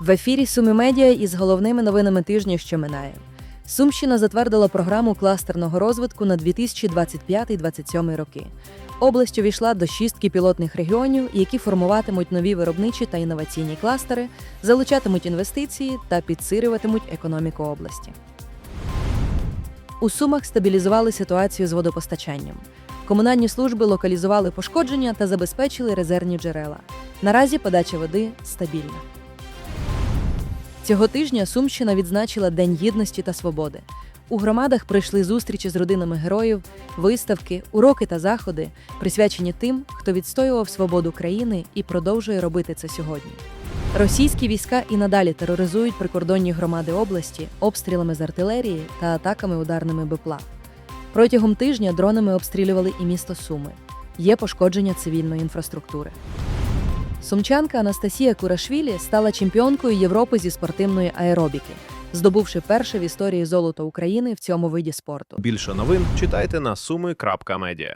В ефірі Суми Медіа із головними новинами тижня, що минає. Сумщина затвердила програму кластерного розвитку на 2025-2027 роки. Область увійшла до шістки пілотних регіонів, які формуватимуть нові виробничі та інноваційні кластери, залучатимуть інвестиції та підсилюватимуть економіку області. У Сумах стабілізували ситуацію з водопостачанням. Комунальні служби локалізували пошкодження та забезпечили резервні джерела. Наразі подача води стабільна. Цього тижня Сумщина відзначила День єдності та свободи. У громадах пройшли зустрічі з родинами героїв, виставки, уроки та заходи, присвячені тим, хто відстоював свободу країни і продовжує робити це сьогодні. Російські війська і надалі тероризують прикордонні громади області обстрілами з артилерії та атаками ударними БПЛА. Протягом тижня дронами обстрілювали і місто Суми. Є пошкодження цивільної інфраструктури. Сумчанка Анастасія Курашвілі стала чемпіонкою Європи зі спортивної аеробіки, здобувши перше в історії золото України в цьому виді спорту. Більше новин читайте на суми.медіа.